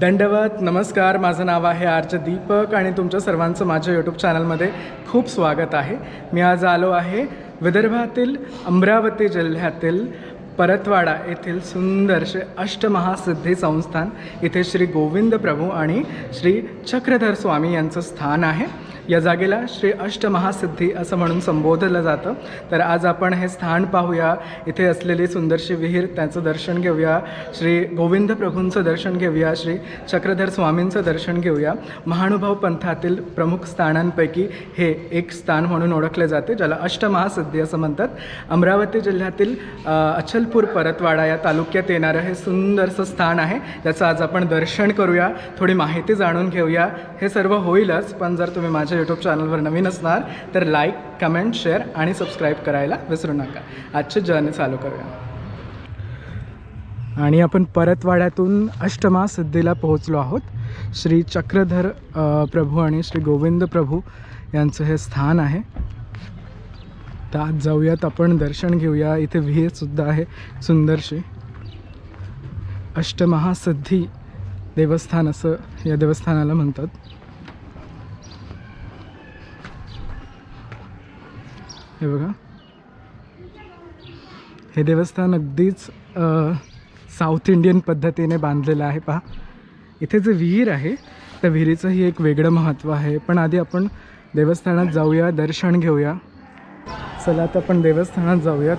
दंडवत नमस्कार. माझं नाव आहे आर्च दीपक आणि तुमच्या सर्वांचं माझ्या यूट्यूब चॅनलमध्ये खूप स्वागत आहे. मी आज आलो आहे विदर्भातील अमरावती जिल्ह्यातील परतवाडा येथील सुंदरसे अष्टमहासिद्धी संस्थान. इथे श्री गोविंद प्रभू आणि श्री चक्रधर स्वामी यांचं स्थान आहे. या जागेला श्री अष्टमहासिद्धी असं म्हणून संबोधलं जातं. तर आज आपण हे स्थान पाहूया. इथे असलेली सुंदरशी विहीर त्याचं दर्शन घेऊया. श्री गोविंद प्रभूंचं दर्शन घेऊया. श्री चक्रधर स्वामींचं दर्शन घेऊया. महानुभाव पंथातील प्रमुख स्थानांपैकी हे एक स्थान म्हणून ओळखले जाते ज्याला अष्टमहासिद्धी असं म्हणतात. अमरावती जिल्ह्यातील अचलपूर परतवाडा या तालुक्यात येणारं हे सुंदरसं स्थान आहे. त्याचं आज आपण दर्शन करूया. थोडी माहिती जाणून घेऊया. हे सर्व होईलच पण जर तुम्ही माझ्या यूट्यूब चॅनलवर नवीन असणार तर लाईक कमेंट शेअर आणि सबस्क्राईब करायला विसरू नका. आजची जर्नी चालू करूया. आणि आपण परतवाड्यातून अष्टमा सिद्धीला पोहोचलो आहोत. श्री चक्रधर प्रभू आणि श्री गोविंद प्रभू यांचं हे स्थान आहे. तर आज जाऊयात आपण दर्शन घेऊया. इथे विहीरसुद्धा आहे सुंदरशी. अष्टमहासिद्धी देवस्थान असं या देवस्थानाला म्हणतात. हे बघा. हे देवस्थान अगदीच साऊथ इंडियन पद्धतीने बांधलेलं आहे पहा. इथे जे विहीर आहे त्या विहिरीचंही एक वेगळं महत्त्व आहे. पण आधी आपण देवस्थानात जाऊया दर्शन घेऊया. चला आता आपण देवस्थानात जाऊयात.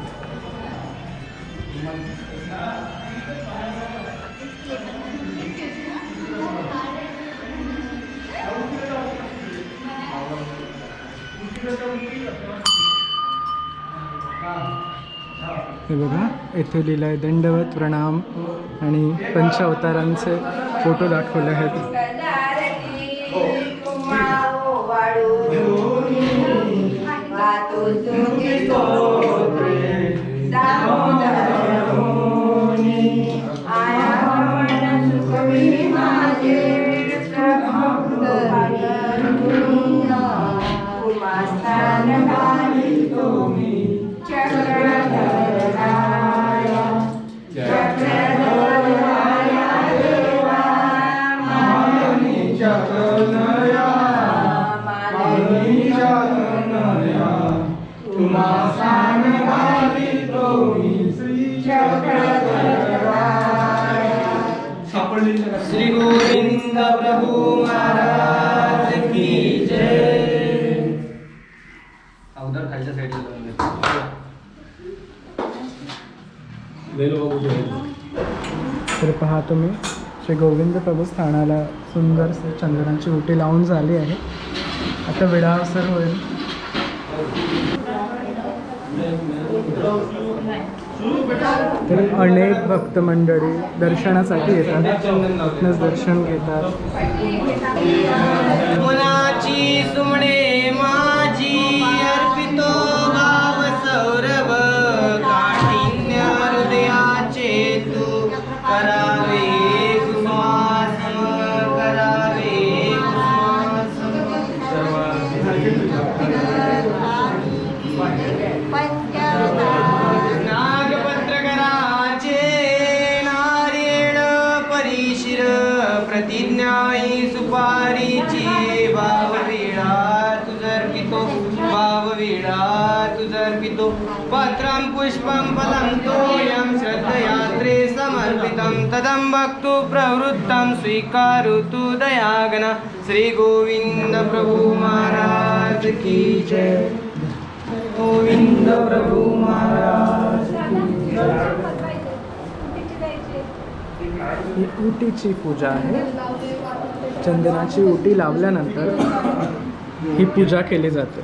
हे बघा येथे लिहिलं आहे दंडवत प्रणाम आणि पंचावतारांचे फोटो दाखवले आहेत. तुम्ही श्री गोविंद प्रभू स्थानाला सुंदर चंद्रांची उटी लावून झाली आहे. आता वेळावसर होईल. तर अनेक भक्त मंडळी दर्शनासाठी येतात. दर्शन घेतात. प्रतिज्ञाई सुपारीची भाववीणा तुझर्पितो भाववीणा तुझर्पितो पत्रं पुष्पं फलं तोयं श्रद्धयात्रे समर्पितं. तदं वक्तु प्रवृत्तं स्वीकरोतु दयागण. श्रीगोविन्द प्रभु महाराज की जय. गोविंद प्रभु महाराज ही उटीची पूजा आहे. चंदनाची उटी लावल्यानंतर ही पूजा केली जाते.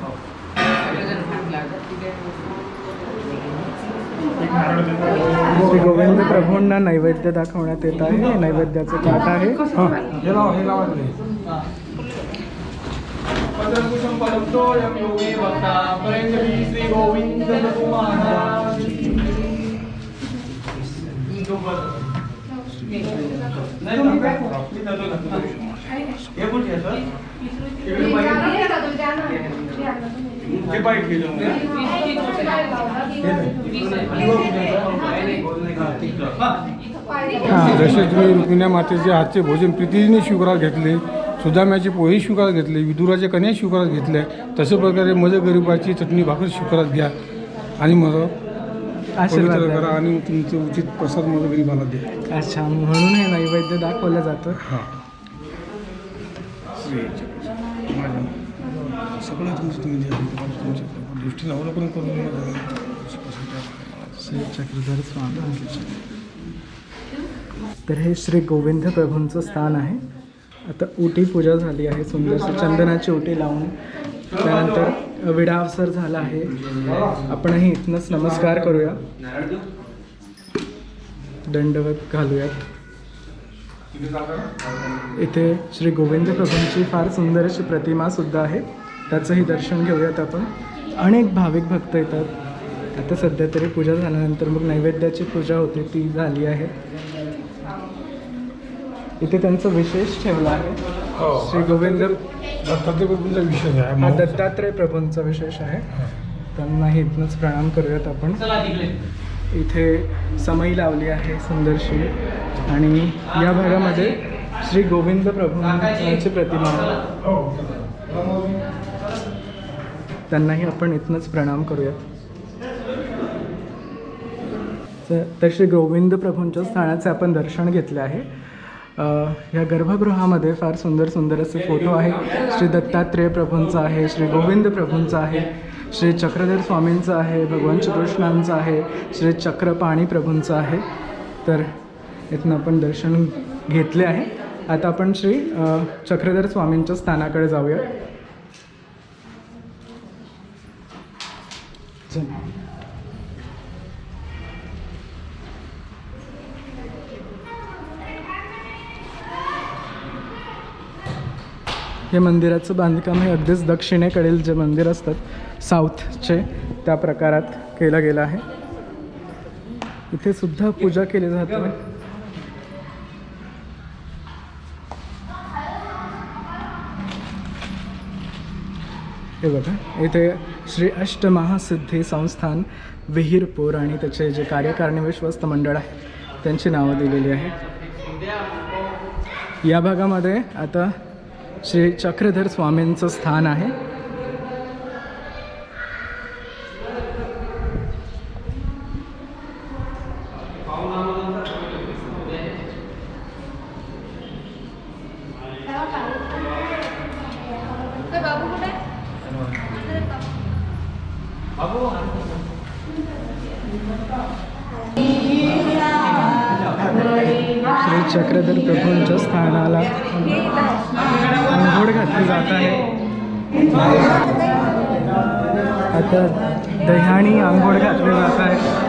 श्री गोविंद प्रभूंना नैवेद्य दाखवण्यात येत आहे. नैवेद्याचं ताट आहे. श्री गोविंद हे सर? पाय जसे रुक्मिण्या मातेचे हातचे भोजन प्रीतीने स्वीकारात घेतले सुदाम्याचे पोहे स्वीकारात घेतले विदुराच्या कन्या स्वीकारात घेतल्या तशा प्रकारे मज गरिबाची चटणी भाकर स्वीकारात घ्या. आणि मग आशीर्वाद पवित्र द्या. करा आणि तुमचं उचित प्रसाद मज गरिबाला द्या. अच्छा म्हणून हे नैवेद्य दाखवलं जातं. हां. सगळं तुमचं तुम्ही तुमच्या दृष्टीने अवलोकन करून तर हे श्री गोविंद प्रभूंचं स्थान आहे. आता ओटी पूजा झाली आहे सुंदरशी चंदनाची ओटी लावून त्यानंतर विडावसर झाला आहे. आपणही इथनंच नमस्कार करूया. दंडवत घालूयात. इथे श्री गोविंद प्रभूंची फार सुंदर अशी प्रतिमा सुद्धा आहे. त्याचंही दर्शन घेऊयात आपण. अनेक भाविक भक्त येतात. आता सध्या तरी पूजा झाल्यानंतर मग नैवेद्याची पूजा होते ती झाली आहे. इथे त्यांचं विशेष ठेवलं आहे. श्री गोविंद दत्तात्रय प्रभूंचा विषय आहे हा. दत्तात्रय प्रभूंचा विशेष आहे. त्यांनाही इथनंच प्रणाम करूयात आपण. इथे समई लावली आहे सुंदरशी. आणि या भागामध्ये श्री गोविंद प्रभूंची प्रतिमा आहे. त्यांनाही आपण इथनंच प्रणाम करूयात. तर- तर श्री गोविंद प्रभूंच्या स्थानाचे आपण दर्शन घेतले आहे. या गर्भगृहामध्ये फार सुंदर सुंदर असे फोटो आहे श्री दत्तात्रेय प्रभूंचा आहे श्री गोविंद प्रभूंचा आहे श्री चक्रधर स्वामींचं आहे भगवान श्रीकृष्णांचा आहे श्री चक्रपाणी प्रभूंचा आहे. तर इथनं आपण दर्शन घेतले आहे. आता आपण श्री चक्रधर स्वामींच्या स्थानाकडे जाऊया. हे मंदिराचं बांधकाम हे अगदीच दक्षिणेकडील जे मंदिर असतात साऊथचे त्या प्रकारात केलं गेलं आहे. इथे सुद्धा पूजा केली जाते. हे बघा इथे श्री अष्टमहासिद्धी संस्थान विहीरपूर आणि त्याचे जे कार्यकारिणी विश्वस्त मंडळ आहे त्यांची नावं दिलेली आहेत या भागामध्ये आता श्री चक्रधर स्वामींचं स्थान आहे. चक्रधर प्रभूंच्या स्थानाला अंघोळ घातली जात आहे आता दह्यानी आंघोळ घातली जात आहे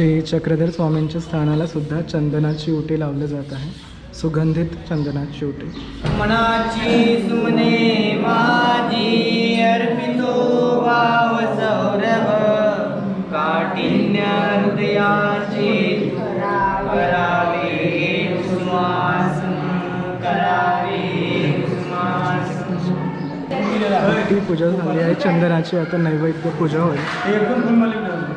श्री चक्रधर स्वामींच्या स्थानाला सुद्धा चंदनाची उटी लावली जात आहे. सुगंधित चंदनाची उटी. मनाची सुमने माझी अर्पितो भाव सौरभ. काठिन्य हृदयाची करावे सुमास करावे सुमास ती पूजा झाली आहे चंदनाची. आता नैवेद्य पूजा होईल.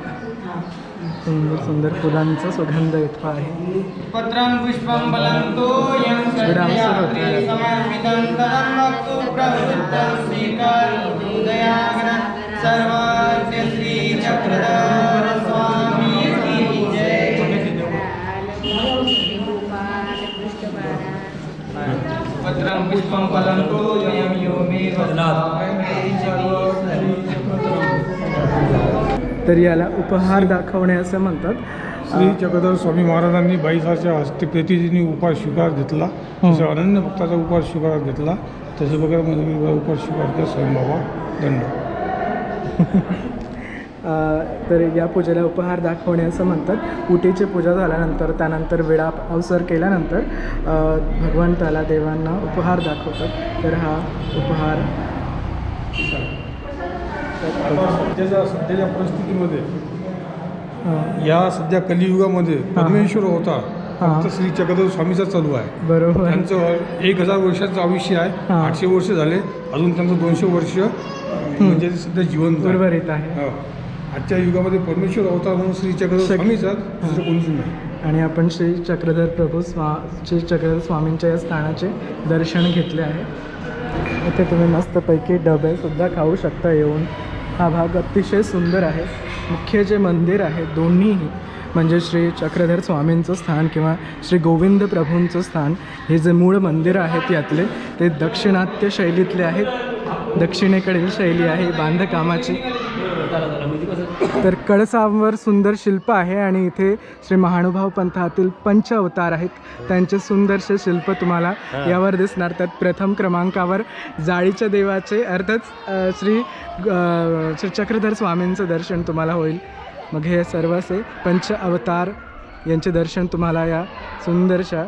सुंदर सुंदर फुलांचा सुगंध येतो आहे. पत्रं पुष्पं फलं तोयं सर्वयात्रे समर्पितं तदं वक्तु प्रवृत्तं स्वीकरोतु दयाघ्न सर्वस्य श्रीचक्रधर स्वामी की जय। पत्रं पुष्पं फलं तोयं यो मे तर याला उपहार दाखवणे असं म्हणतात. श्री चक्रधर स्वामी महाराजांनी बाईसाच्या हस्ते प्रेतीजींनी उपाय स्वीकार घेतला. तसे अनन्य भक्ताचा उपाय स्वीकार घेतला. तसे प्रकारे मध्ये उपाय स्वीकार केला. स्वयंबाबा दंड. अ, तर या पूजेला उपहार दाखवणे असं म्हणतात. उटीची पूजा झाल्यानंतर त्यानंतर विडा अवसर केल्यानंतर भगवंताला देवांना उपहार दाखवतात. तर हा उपहार सध्याच्या सध्याच्या परिस्थितीमध्ये या सध्या कलियुगामध्ये परमेश्वर होता. फक्त श्री चक्रधर स्वामीचा चालू आहे. बरोबर. त्यांचं एक हजार वर्षाचं आयुष्य आहे. आठशे वर्ष झाले. अजून त्यांचं दोनशे वर्ष म्हणजे सध्या आहे. उर्वरित आहे. आजच्या युगामध्ये परमेश्वर अवतार म्हणून श्री चक्रधर स्वामीचा दुसरं कोणीच नाही. आणि आपण श्री चक्रधर प्रभू स्वा श्री चक्रधर स्वामींच्या या स्थानाचे दर्शन घेतले आहे. इथे तुम्ही मस्तपैकी डबेसुद्धा खाऊ शकता येऊन. हा भाग अतिशय सुंदर आहे. मुख्य जे मंदिर आहे दोन्हीही म्हणजे श्री चक्रधर स्वामींचं स्थान किंवा श्री गोविंद प्रभूंचं स्थान हे जे मूळ मंदिर आहेत यातले ते दक्षिणात्य शैलीतले आहेत. दक्षिणेकडील शैली आहे बांधकामाची. तर कळसावर सुंदर शिल्प आहे आणि इथे श्री महानुभाव पंथातील पंच अवतार आहेत. त्यांचे सुंदरसे शिल्प तुम्हाला यावर दिसणार. त्यात प्रथम क्रमांकावर जाळीच्या देवाचे अर्थात श्री श्री चक्रधर स्वामींचं दर्शन तुम्हाला होईल. मग हे सर्व असे पंच अवतार यांचे दर्शन तुम्हाला या सुंदरशा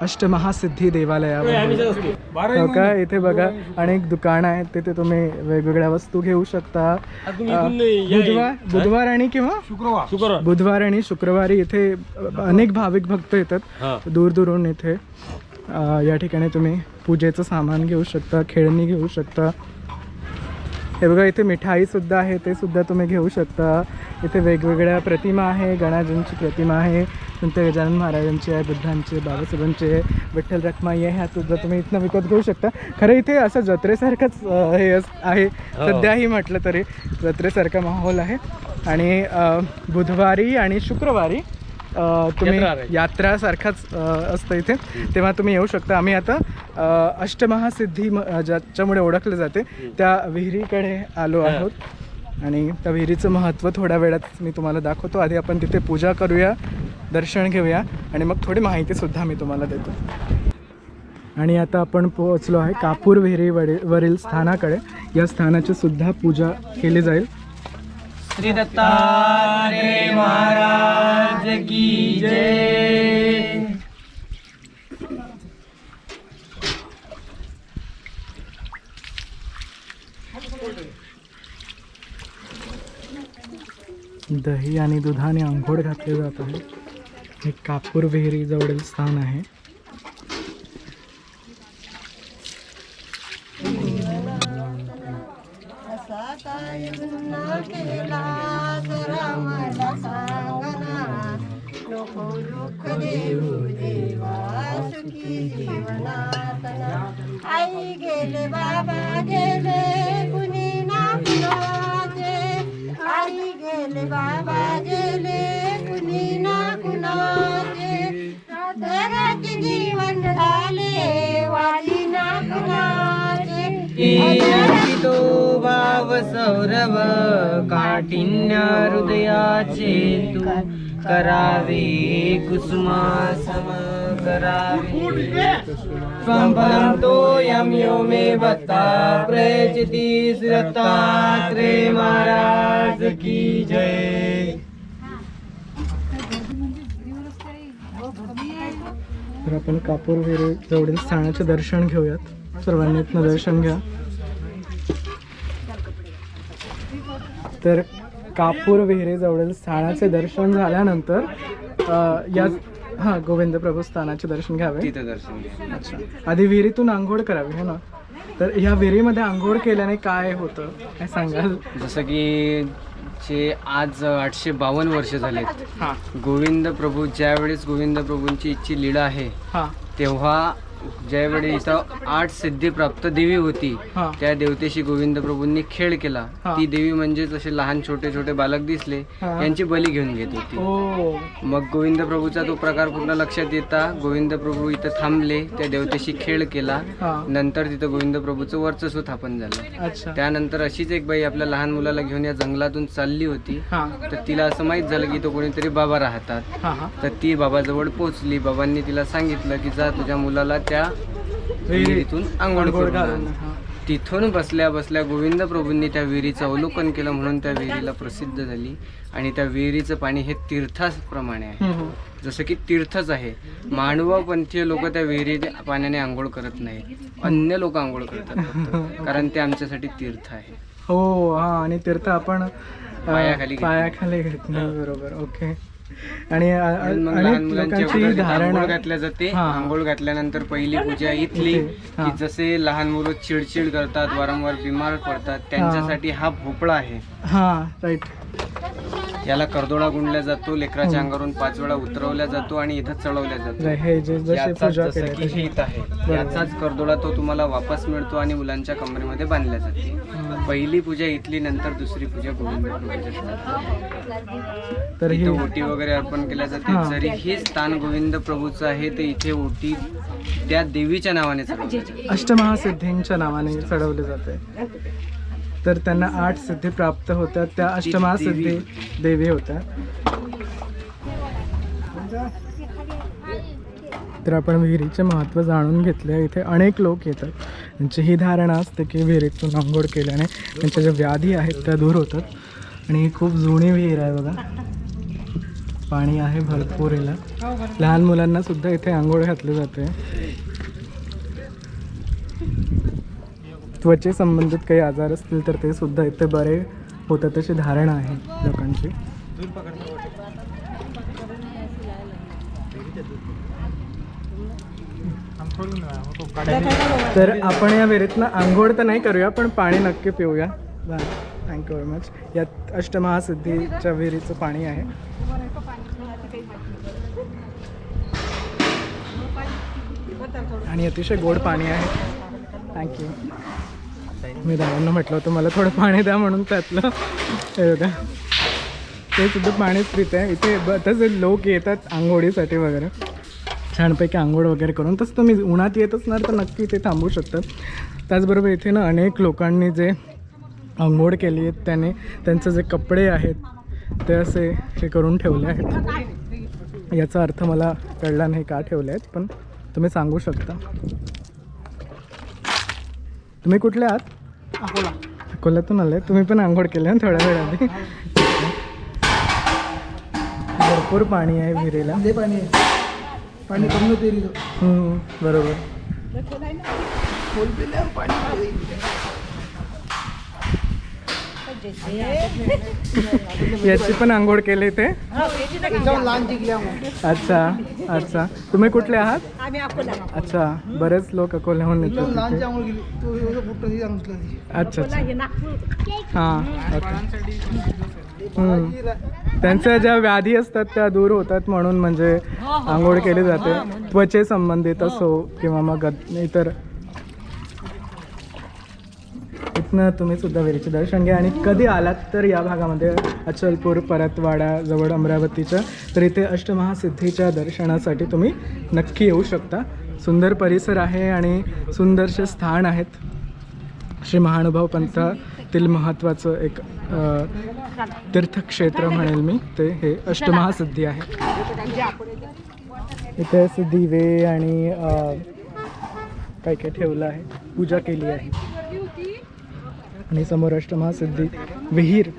अष्टमहासिद्धी देवालयावर हो का? इथे बघा अनेक दुकानं आहेत तिथे तुम्ही वेगवेगळ्या वस्तू घेऊ शकता. बुधवार बुधवार आणि किंवा? शुक्रवार. बुधवार आणि शुक्रवारी इथे अनेक भाविक भक्त येतात दूर दूरून इथे. अ, या ठिकाणी तुम्ही पूजेचं सामान घेऊ शकता खेळणी घेऊ शकता. हे बघा इथे मिठाई सुद्धा आहे ते सुद्धा तुम्ही घेऊ शकता. इथे वेगवेगळ्या प्रतिमा आहे गणाजींची प्रतिमा आहे. संत गजानन महाराजांची आहे बुद्धांची बाबासाहेबांची विठ्ठल रखमाई आहे. ह्या सुद्धा तुम्ही इथनं विकत घेऊ शकता. खरं इथे असं जत्रेसारखंच हे अस- आहे. सध्याही म्हटलं तरी जत्रेसारखा माहोल आहे. आणि बुधवारी आणि शुक्रवारी तुम्ही यात्रासारखाच असतं इथे. तेव्हा तुम्ही येऊ शकता. आम्ही आता अष्टमहासिद्धी ज्याच्यामुळे ओळखले जाते त्या विहिरीकडे आलो आहोत. आणि त्या विहिरीचं महत्त्व थोड्या वेळात मी तुम्हाला दाखवतो. आधी आपण तिथे पूजा करूया दर्शन घेऊया आणि मग थोडी माहितीसुद्धा मी तुम्हाला देतो. आणि आता आपण पोहोचलो आहे कापूर विहिरी वरील स्थानाकडे. या स्थानाची सुद्धा पूजा केली जाईल. श्री दत्ता महाराज की जय. दही आणि दुधाने आंघोळ घातले जात आहे. हे कापूर विहिरी जवळील स्थान आहे. आई गेले बाबा गेले. गेले बाबा गेले कुणी ना कुणाचे. जगाचे जीवन झाले वाली ना कुणाचे. तो भाव सौरभ काठिन्य हृदयाचे तू. करावे कुसुमा समा यो मे भक्ता प्रयचति श्रत्तात्रे महाराज की जय। तर आपण कापूर विहिरी जवळील स्थानाचे दर्शन घेऊयात. सर्वांनी दर्शन घ्या. तर कापूर विहिरी जवळील स्थानाचे दर्शन झाल्यानंतर या हां गोविंद प्रभू स्थानाचे दर्शन घ्यावे. तिथं दर्शन घ्या. अच्छा. आधी विहिरीतून आंघोळ करावी हो ना? तर ह्या विहिरीमध्ये आंघोळ केल्याने काय होतं काय सांगाल? जसं की जे आज आठशे बावन्न वर्ष झालेत. हां. गोविंद प्रभू ज्यावेळेस गोविंद प्रभूंची इच्छी लीळा आहे हां. तेव्हा ज्यावेळी इथं आठ सिद्धी प्राप्त देवी होती हां. त्या देवतेशी गोविंद प्रभूंनी खेळ केला. हा. ती देवी म्हणजे जसे लहान छोटे छोटे बालक दिसले. हा. यांची बली घेऊन घेत होती. ओ. मग गोविंद प्रभूचा तो प्रकार पूर्ण लक्षात येता गोविंद प्रभू इथं थांबले त्या देवतेशी खेळ केला. हां. नंतर तिथं गोविंद प्रभूचं वर्चस्व स्थापन झालं. अच्छा. त्यानंतर अशीच एक बाई आपल्या लहान मुलाला घेऊन या जंगलातून चालली होती. हां. तर तिला असं माहीत झालं की तो कोणीतरी बाबा राहतात. हां हां. तर ती बाबाजवळ पोचली. बाबांनी तिला सांगितलं की जा तुझ्या मुलाला त्या विहिरीतून आंघोळ करून. हां. तिथून बसल्या बसल्या गोविंद प्रभूंनी त्या विहिरीचं अवलोकन केलं म्हणून त्या विहिरीला प्रसिद्ध झाली. आणि त्या विहिरीचं पाणी हे तीर्थाप्रमाणे आहे. हम्म, हम्म. जसं की तीर्थच आहे. मानवपंथीय लोक त्या विहिरी पाण्याने आंघोळ करत नाहीत. अन्य लोक आंघोळ करतात फक्त. कारण ते आमच्यासाठी तीर्थ आहे. हो हां. आणि तीर्थ आपण पायाखाली. पायाखाली घेतली बरोबर. ओके. आणि मग लहान अनेक मुलांच्या लोकांची अगोदर तिथे धारणा घातल्या जाते. हा. आंघोळ घातल्यानंतर पहिली पूजा इथली इथे, हा. की जसे लहान मुलं चिडचिड करतात वारंवार बिमार पडतात त्यांच्यासाठी हा भोपळा आहे. हा राईट याला करदोडा गुंडला जातो लेकराच्या अंगावरून पाच वेळा उतरवला जातो आणि इथं चढवल्या जातो. हे जे जसे याचाच पूजा जसं की हे आहे. याचाच करदोडा तो तुम्हाला वापस मिळतो आणि मुलांच्या कमरेमध्ये बांधल्या जाते. पहिली पूजा इथली नंतर दुसरी पूजा गोविंद. तर ही इथं ओटी वगैरे अर्पण केल्या जाते. हा. जरी हे स्थान गोविंद प्रभूचं आहे ते इथे ओटी त्या देवीच्या नावाने चालवली जाते. अष्टमहासिद्धींच्या नावाने चढवले जाते. तर त्यांना आठ सिद्धी प्राप्त होत्या. त्या अष्टमहासिद्धी देवी. होत्या. तर आपण विहिरीचे महत्त्व जाणून घेतले. इथे अनेक लोक येतात. त्यांची ही धारणा असते की विहिरीतून आंघोळ केल्याने त्यांच्या ज्या व्याधी आहेत त्या दूर होतात. आणि ही खूप जुनी विहीर आहे बघा. पाणी आहे भरपूर याला लहान मुलांना सुद्धा इथे आंघोळ घातली जाते. त्वचे संबंधित काही आजार असतील तर ते सुद्धा इथे बरे होतात अशी धारणा आहे लोकांची. तर आपण या विहिरीतनं आंघोळ तर नाही करूया पण पाणी नक्की पिऊया. थँक्यू व्हेरी मच यात अष्टमहासिद्धीच्या विहिरीचं पाणी आहे. आणि अतिशय गोड पाणी आहे. थँक्यू मी दादांना म्हटलं होतं मला थोडं पाणी द्या म्हणून त्यातलं. हे बघा. ते सुद्धा पाणीच पित आहे. इथे ब तसे लोक येतात आंघोळीसाठी वगैरे छानपैकी आंघोळ वगैरे करून तसं तुम्ही उन्हात येत असणार तर नक्की इथे थांबू शकतात. त्याचबरोबर इथे ना अनेक लोकांनी जे आंघोळ केली आहेत त्याने. त्यांचे जे कपडे आहेत ते असे हे करून ठेवले आहेत. याचा अर्थ मला कळला नाही का ठेवले आहेत पण तुम्ही सांगू शकता. तुम्ही कुठले आहात? अकोला. अकोल्यातून आले. तुम्ही पण आंघोळ केले ना थोड्या वेळाने? भरपूर पाणी आहे विहिरीला. पाणी पाणी कमी बरोबर. याची पण आंघोळ केली ते? अच्छा अच्छा. तुम्ही कुठले आहात? आम्ही अकोला. अच्छा बरेच लोक अकोल्याहून येतात. अच्छा अच्छा. हे हां. त्यांच्या ज्या व्याधी असतात त्या दूर होतात म्हणून म्हणजे आंघोळ केली जाते. त्वचे संबंधित असो किंवा मग इतर इथनं तुम्ही सुद्धा विहिरीचे दर्शन घ्या. आणि कधी आलात तर या भागामध्ये अचलपूर परतवाडा जवळ अमरावतीच्या तर इथे अष्टमहासिद्धीच्या दर्शनासाठी तुम्ही नक्की येऊ शकता. सुंदर परिसर आहे आणि सुंदरसे स्थान आहेत. श्री महानुभाव पंथातील महत्त्वाचं एक तीर्थक्षेत्र म्हणेल मी. ते हे अष्टमहासिद्धी आहे. इथे दिवे आणि काय काय ठेवलं आहे? पूजा केली आहे. आणि समोर अष्टमहासिद्धी विहीर.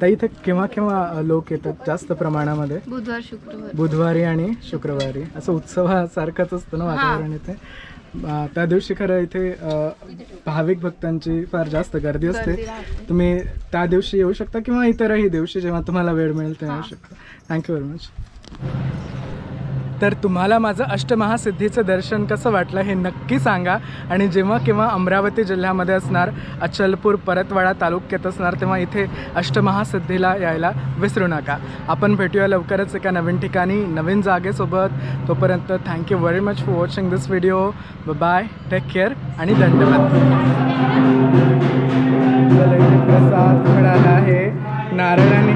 तर इथे केव्हा केव्हा लोक येतात? जास्त प्रमाणामध्ये? बुधवार शुक्रवार. बुधवारी आणि शुक्रवारी. असं उत्सवासारखंच असतं ना वातावरण इथे? त्या दिवशी खरं इथे भाविक भक्तांची फार जास्त गर्दी असते. तुम्ही त्या दिवशी येऊ शकता किंवा इतरही दिवशी जेव्हा तुम्हाला वेळ मिळेल तेव्हा येऊ शकता. थँक्यू व्हेरी मच तर तुम्हाला माझं अष्टमहासिद्धीचं दर्शन कसं वाटलं हे नक्की सांगा. आणि जेव्हा केव्हा अमरावती जिल्ह्यामध्ये असणार अचलपूर परतवाडा तालुक्यात असणार तेव्हा इथे अष्टमहासिद्धीला यायला विसरू नका. आपण भेटूया लवकरच एका नवीन ठिकाणी नवीन जागेसोबत. तोपर्यंत thank you very much for watching this video bye take care आणि दंडवत प्रसाद मिळाला आहे. नारायण